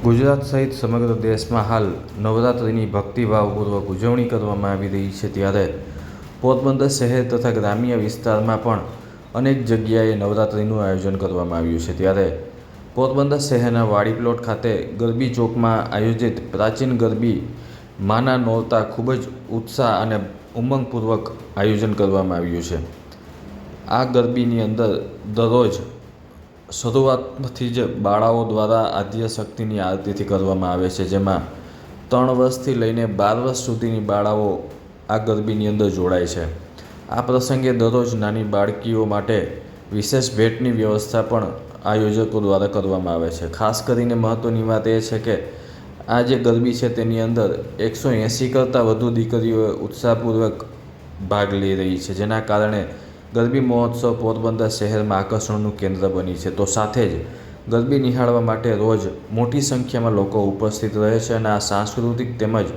ગુજરાત સહિત સમગ્ર દેશમાં હાલ નવરાત્રિની ભક્તિભાવપૂર્વક ઉજવણી કરવામાં આવી રહી છે ત્યારે પોરબંદર શહેર તથા ગ્રામ્ય વિસ્તારમાં પણ અનેક જગ્યાએ નવરાત્રિનું આયોજન કરવામાં આવ્યું છે. ત્યારે પોરબંદર શહેરના વાડી પ્લોટ ખાતે ગરબી ચોકમાં આયોજિત પ્રાચીન ગરબી માના નોરતા ખૂબ જ ઉત્સાહ અને ઉમંગપૂર્વક આયોજન કરવામાં આવ્યું છે. આ ગરબીની અંદર દરરોજ શરૂઆતથી જ બાળાઓ દ્વારા આદ્ય શક્તિની આરતીથી કરવામાં આવે છે, જેમાં ત્રણ વર્ષથી લઈને બાર વર્ષ સુધીની બાળાઓ આ ગરબીની અંદર જોડાય છે. આ પ્રસંગે દરરોજ નાની બાળકીઓ માટે વિશેષ ભેટની વ્યવસ્થા પણ આયોજકો દ્વારા કરવામાં આવે છે. ખાસ કરીને મહત્ત્વની વાત એ છે કે આ જે ગરબી છે તેની અંદર એકસો એંસી કરતાં વધુ દીકરીઓ ઉત્સાહપૂર્વક ભાગ લઈ રહી છે, જેના કારણે ગરબી મહોત્સવ પોરબંદર શહેરમાં આકર્ષણનું કેન્દ્ર બની છે. તો સાથે જ ગરબી નિહાળવા માટે રોજ મોટી સંખ્યામાં લોકો ઉપસ્થિત રહે છે અને આ સાંસ્કૃતિક તેમજ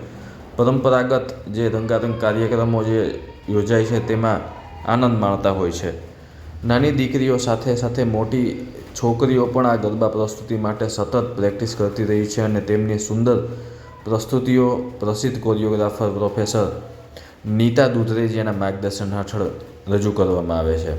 પરંપરાગત જે રંગારંગ કાર્યક્રમો જે યોજાય છે તેમાં આનંદ માણતા હોય છે. નાની દીકરીઓ સાથે સાથે મોટી છોકરીઓ પણ આ ગરબા પ્રસ્તુતિ માટે સતત પ્રેક્ટિસ કરતી રહી છે અને તેમની સુંદર પ્રસ્તુતિઓ પ્રસિદ્ધ કોરિયોગ્રાફર પ્રોફેસર નીતા દુધરેજીયાના માર્ગદર્શન હેઠળ રજૂ કરવામાં આવે છે.